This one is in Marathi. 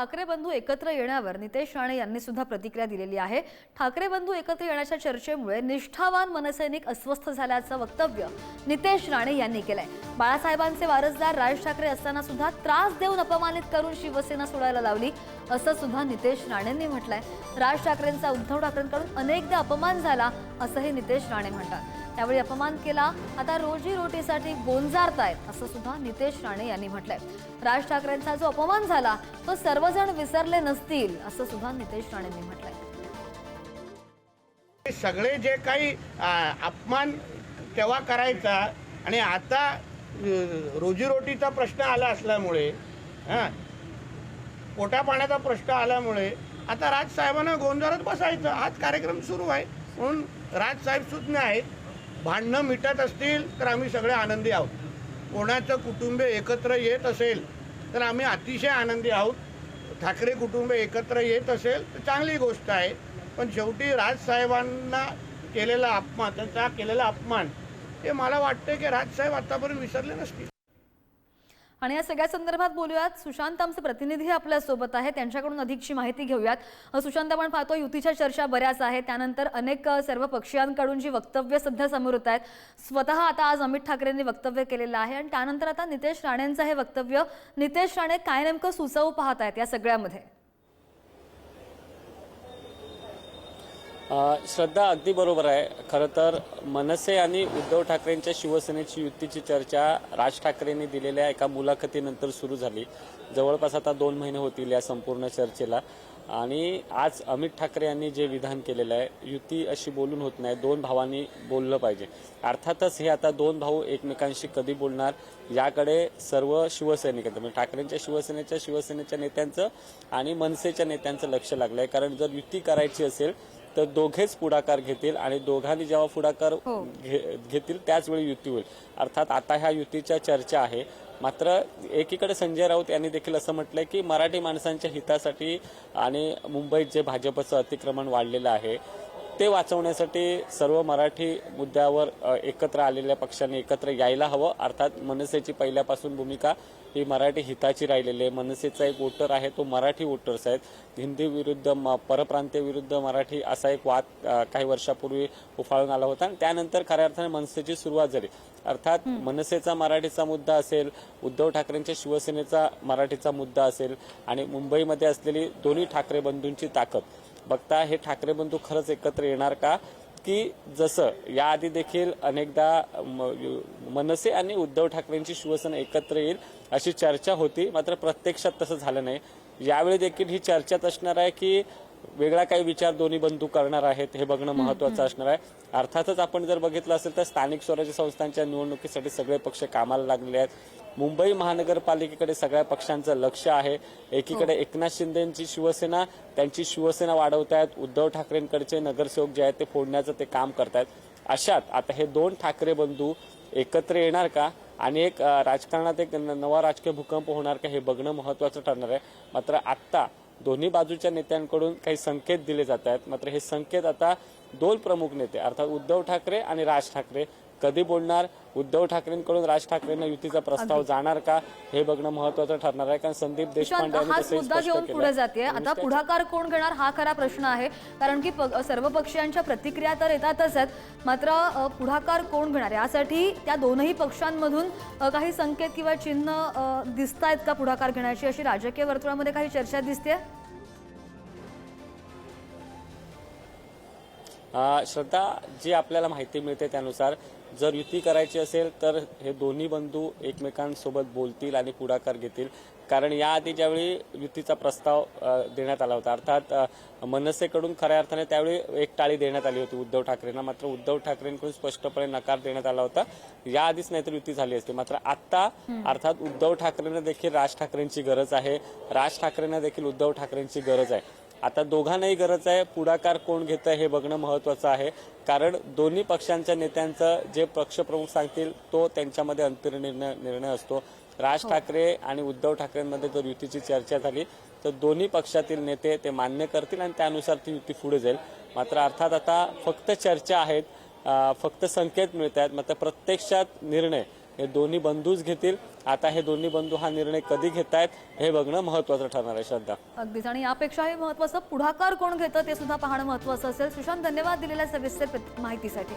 ठाकरे बंधू एकत्र येण्यावर नितेश राणे यांनी सुद्धा प्रतिक्रिया दिलेली आहे. ठाकरे बंधू एकत्र येण्याच्या चर्चेमुळे निष्ठावान मनसैनिक अस्वस्थ झाल्याचं वक्तव्य नितेश राणे यांनी केलंय. बाळासाहेबांचे वारसदार राज ठाकरे असताना सुद्धा त्रास देऊन अपमानित करून शिवसेना सोडायला लावली असं सुद्धा नितेश राणेंनी म्हटलंय. राज ठाकरेंचा उद्धव ठाकरेंकडून अनेकदा अपमान झाला असंही नितेश राणे म्हणतात. त्यावेळी अपमान केला आता रोजी रोटीसाठी गोंजारतायत असं सुद्धा नितेश राणे यांनी म्हटलंय. राज ठाकरेंचा जो अपमान झाला तो सर्वजण विसरले नसतील असं सुद्धा नितेश राणेंनी म्हटलंय. सगळे जे काही अपमान तेव्हा करायचा आणि आता रोजीरोटीचा प्रश्न आला असल्यामुळे हां पोटापाण्याचा प्रश्न आल्यामुळे आता राजसाहेबांना गोंधळात बसायचं. हाच कार्यक्रम सुरू आहे. म्हणून राजसाहेब सुज्ञ आहेत. भांडणं मिटत असतील तर आम्ही सगळे आनंदी आहोत. कोणाचं कुटुंब एकत्र येत असेल तर आम्ही अतिशय आनंदी आहोत. ठाकरे कुटुंब एकत्र येत असेल तर चांगली गोष्ट आहे. पण शेवटी राजसाहेबांना केलेला अपमान त्यांचा केलेला अपमान हे मला वाटतं की राजसाहेब आतापर्यंत विसरले नसतील. आणि या सगळ्या संदर्भात बोलूयात. सुशांत आमचे प्रतिनिधी आपल्यासोबत आहेत. त्यांच्याकडून अधिकची माहिती घेऊयात. सुशांत आपण पाहतो युतीच्या चर्चा बऱ्याच आहेत. त्यानंतर अनेक सर्व पक्षीयांकडून जी वक्तव्य सध्या समोर होत आहेत स्वतः आता आज अमित ठाकरेंनी वक्तव्य केलेलं आहे. आणि त्यानंतर आता नितेश राणेंचं हे वक्तव्य. नितेश राणे काय नेमकं सुचवू पाहत आहेत या सगळ्यामध्ये? श्रद्धा अगदी बरोबर आहे. खरं तर मनसे आणि उद्धव ठाकरेंच्या शिवसेनेची युतीची चर्चा राज ठाकरेंनी दिलेल्या एका मुलाखतीनंतर सुरू झाली. जवळपास आता दोन महिने होतील या संपूर्ण चर्चेला. आणि आज अमित ठाकरे यांनी जे विधान केलेलं आहे युती अशी बोलून होत नाही दोन भावांनी बोललं पाहिजे. अर्थातच हे आता दोन भाऊ एकमेकांशी कधी बोलणार याकडे सर्व शिवसैनिक आहेत. म्हणजे ठाकरेंच्या शिवसेनेच्या शिवसेनेच्या नेत्यांचं आणि मनसेच्या नेत्यांचं लक्ष लागलं आहे कारण जर युती करायची असेल तर दोघेच पुढाकार घेतील आणि दोघांनी जेव्हा पुढाकार हो. घेतील त्याच वेळी युती होईल अर्थात आता ह्या युतीच्या चर्चा आहे मात्र एकीकडे संजय राऊत यांनी देखील असं म्हटलंय की मराठी माणसांच्या हितासाठी आणि मुंबईत जे भाजपचं अतिक्रमण वाढलेलं आहे ते वाचवण्यासाठी सर्व मराठी मुद्द्यावर एकत्र आलेल्या पक्षांनी एकत्र यायला हवं. अर्थात मनसेची पहिल्यापासून भूमिका ही मराठी हिताची राहिलेली आहे. मनसेचा एक वोटर आहे तो मराठी वोटर्स आहेत. हिंदी विरुद्ध म- परप्रांतीय विरुद्ध मराठी असा एक वाद काही वर्षापूर्वी उफाळून आला होता. आणि त्यानंतर खऱ्या अर्थाने मनसेची सुरुवात झाली. अर्थात मनसेचा मराठीचा मुद्दा असेल उद्धव ठाकरेंच्या शिवसेनेचा मराठीचा मुद्दा असेल आणि मुंबईमध्ये असलेली दोन्ही ठाकरे बंधूंची ताकद. बघता हे ठाकरे बंधू खरंच एकत्र येणार का? की जसं याआधी देखील अनेकदा म- मनसे आणि उद्धव ठाकरेंची शिवसेना एकत्र येईल अशी चर्चा होती मात्र प्रत्यक्षात तसं झालं नाही. यावेळी देखील ही चर्चाच असणार आहे की वेगळा काही विचार दोन्ही बंधू करणार आहेत हे बघणं महत्वाचं असणार आहे. अर्थातच आपण जर बघितलं असेल तर स्थानिक स्वराज्य संस्थांच्या निवडणुकीसाठी सगळे पक्ष कामाला लागले आहेत. मुंबई महानगरपालिकेकडे सगळ्या पक्षांचं लक्ष आहे. एकीकडे एकनाथ शिंदेची शिवसेना त्यांची शिवसेना वाढवत आहेत. उद्धव ठाकरेंकडचे नगरसेवक जे आहेत ते फोडण्याचं ते काम करतायत अशात आता हे दोन ठाकरे बंधू एकत्र येणार का? आणि एक राजकारणात एक नवा राजकीय भूकंप होणार का हे बघणं महत्वाचं ठरणार आहे. मात्र आत्ता दोन्ही बाजूच्या नेत्यांकडून काही संकेत दिले जात आहेत. मात्र हे संकेत आता दोन प्रमुख नेते अर्थात उद्धव ठाकरे आणि राज ठाकरे कधी बोलणार? उद्धव ठाकरेंकडून राज ठाकरेंना युतीचा प्रस्ताव जाणार का? हे बघणं महत्वाचं ठरणार आहे कारण संदीप देशपांडे हाच मुद्दा घेऊन. पुढे जाते आता पुढाकार कोण घेणार? हा खरा प्रश्न आहे. कारण की सर्व पक्षांच्या प्रतिक्रिया तर येतातच आहेत. मात्र पुढाकार कोण घेणार? यासाठी त्या दोनही पक्षांमधून काही संकेत किंवा चिन्ह दिसत आहेत का पुढाकार घेण्याची? अशी राजकीय वर्तुळामध्ये काही चर्चा दिसते श्रद्धा जी आपल्याला माहिती मिळते त्यानुसार जर युती करायची असेल तर हे दोन्ही बंधू एकमेकांसोबत बोलतील आणि पुढाकार घेतील. कारण याआधी ज्यावेळी युतीचा प्रस्ताव देण्यात आला होता अर्थात मनसेकडून खऱ्या अर्थाने त्यावेळी एक टाळी देण्यात आली होती उद्धव ठाकरेंना. मात्र उद्धव ठाकरेंकडून स्पष्टपणे नकार देण्यात आला होता. याआधीच नाहीतर युती झाली असती. मात्र आता अर्थात उद्धव ठाकरेंना देखील राज ठाकरेंची गरज आहे. राज ठाकरेंना देखील उद्धव ठाकरेंची गरज आहे. आता दोघांनाही गरज आहे पुढाकार कोण घेत आहे हे बघणं महत्वाचं आहे. कारण दोन्ही पक्षांच्या नेत्यांचं जे पक्षप्रमुख सांगतील तो त्यांच्यामध्ये अंतिम निर्णय निर्णय असतो. राज ठाकरे आणि उद्धव ठाकरेंमध्ये जर युतीची चर्चा झाली तर दोन्ही पक्षातील नेते ते मान्य करतील आणि त्यानुसार ती युती पुढे जाईल. मात्र अर्थात आता फक्त चर्चा आहेत फक्त संकेत मिळत आहेत मात्र प्रत्यक्षात निर्णय हे दोन्ही बंधूच घेतील. आता हे दोन्ही बंधू हा निर्णय कधी घेत आहेत हे बघणं महत्वाचं ठरणार आहे श्रद्धा. अगदीच. आणि यापेक्षाही महत्वाचं पुढाकार कोण घेतं ते सुद्धा पाहणं महत्वाचं असेल. सुशांत धन्यवाद दिलेल्या सविस्तर माहितीसाठी.